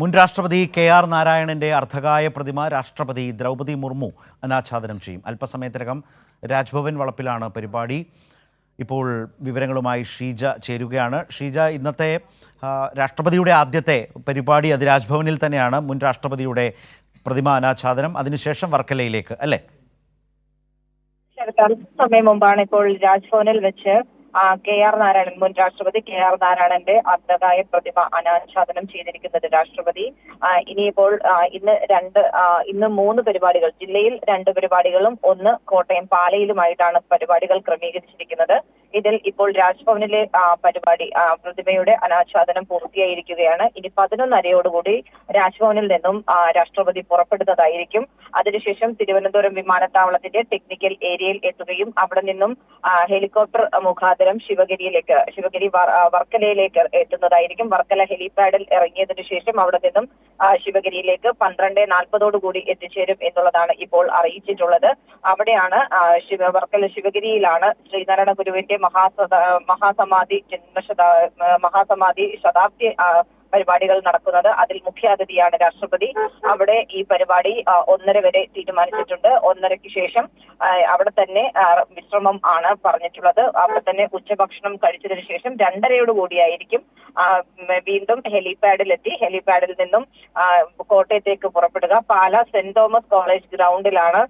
മുൻ രാഷ്ട്രപതി K R നാരായണന്റെ അർദ്ധകായ പ്രതിമ രാഷ്ട്രപതി ദ്രൗപതി മുർമു അനാച്ഛാദനം ചെയ്യും. അല്പസമയത്തിനകം രാജ്ഭവൻ വളപ്പിലാണ് പരിപാടി. ഇപ്പോൾ വിവരങ്ങളുമായി ഷീജ ചേരുകയാണ്. ഷീജ ഇന്നത്തെ രാഷ്ട്രപതിയുടെ ആദ്യത്തെ പരിപാടി അത് രാജ്ഭവനിൽ തന്നെയാണ്. മുൻ രാഷ്ട്രപതിയുടെ പ്രതിമ അനാച്ഛാദനം. അതിനുശേഷം വർക്കലയിലേക്ക് അല്ലേ? സമയം മുമ്പാണ് ഇപ്പോൾ രാജ്ഭവനിൽ വെച്ച് കെ ആർ നാരായണൻ മുൻ രാഷ്ട്രപതി കെ ആർ നാരായണന്റെ അർദ്ധകായ പ്രതിമ അനാച്ഛാദനം ചെയ്തിരിക്കുന്നത് രാഷ്ട്രപതി. ഇനിയിപ്പോൾ ഇന്ന് രണ്ട് ഇന്ന് മൂന്ന് പരിപാടികൾ ജില്ലയിൽ രണ്ട് പരിപാടികളും ഒന്ന് കോട്ടയം പാലയിലുമായിട്ടാണ് പരിപാടികൾ ക്രമീകരിച്ചിരിക്കുന്നത്. ഇതിൽ ഇപ്പോൾ രാജ്ഭവനിലെ പരിപാടി പ്രതിമയുടെ അനാച്ഛാദനം പൂർത്തിയായിരിക്കുകയാണ്. ഇനി പതിനൊന്നരയോടുകൂടി രാജ്ഭവനിൽ നിന്നും രാഷ്ട്രപതി പുറപ്പെടുന്നതായിരിക്കും. അതിനുശേഷം തിരുവനന്തപുരം വിമാനത്താവളത്തിന്റെ ടെക്നിക്കൽ ഏരിയയിൽ എത്തുകയും അവിടെ നിന്നും ഹെലികോപ്റ്റർ മുഖാന്തരം ശിവഗിരിയിലേക്ക് ശിവഗിരി വർ- വർക്കലയിലേക്ക് എത്തുന്നതായിരിക്കും. വർക്കല ഹെലിപാഡിൽ ഇറങ്ങിയതിനു ശേഷം അവിടെ നിന്നും ശിവഗിരിയിലേക്ക് പന്ത്രണ്ട് നാൽപ്പതോടുകൂടി എത്തിച്ചേരും എന്നുള്ളതാണ് ഇപ്പോൾ അറിയിച്ചിട്ടുള്ളത്. അവിടെയാണ് ശിവ വർക്കല ശിവഗിരിയിലാണ് ശ്രീനാരായണ ഗുരുവിന്റെ മഹാസദ മഹാസമാധി ജന്മശതാ മഹാസമാധി ശതാബ്ദി പരിപാടികൾ നടക്കുന്നത്. അതിൽ മുഖ്യാതിഥിയാണ് രാഷ്ട്രപതി. അവിടെ ഈ പരിപാടി ഒന്നര വരെ തീരുമാനിച്ചിട്ടുണ്ട്. ഒന്നരയ്ക്ക് ശേഷം അവിടെ തന്നെ വിശ്രമം ആണ് പറഞ്ഞിട്ടുള്ളത്. അവിടെ തന്നെ ഉച്ചഭക്ഷണം കഴിച്ചതിന് ശേഷം രണ്ടരയോട് കൂടിയായിരിക്കും വീണ്ടും ഹെലിപാഡിലെത്തി. ഹെലിപാഡിൽ നിന്നും കോട്ടയത്തേക്ക് പുറപ്പെടുക. പാല സെന്റ് തോമസ് കോളേജ് ഗ്രൗണ്ടിലാണ്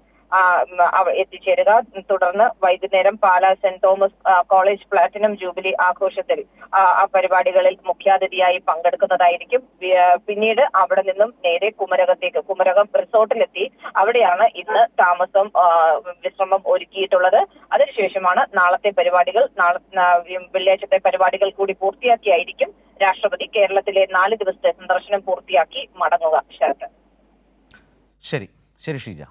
എത്തിച്ചേരുക. തുടർന്ന് വൈകുന്നേരം Pala saint Thomas college platinum jubilee ആഘോഷത്തിൽ ആ പരിപാടികളിൽ മുഖ്യാതിഥിയായി പങ്കെടുക്കുന്നതായിരിക്കും. പിന്നീട് അവിടെ നിന്നും നേരെ കുമരകത്തേക്ക് കുമരകം റിസോർട്ടിലെത്തി. അവിടെയാണ് ഇന്ന് താമസം വിശ്രമം ഒരുക്കിയിട്ടുള്ളത്. അതിനുശേഷമാണ് നാളത്തെ പരിപാടികൾ വെള്ളിയാഴ്ചത്തെ പരിപാടികൾ കൂടി പൂർത്തിയാക്കിയായിരിക്കും. രാഷ്ട്രപതി കേരളത്തിലെ നാല് ദിവസത്തെ സന്ദർശനം പൂർത്തിയാക്കി മടങ്ങുക ശരത്. ശരി. ശരി ഷീജ.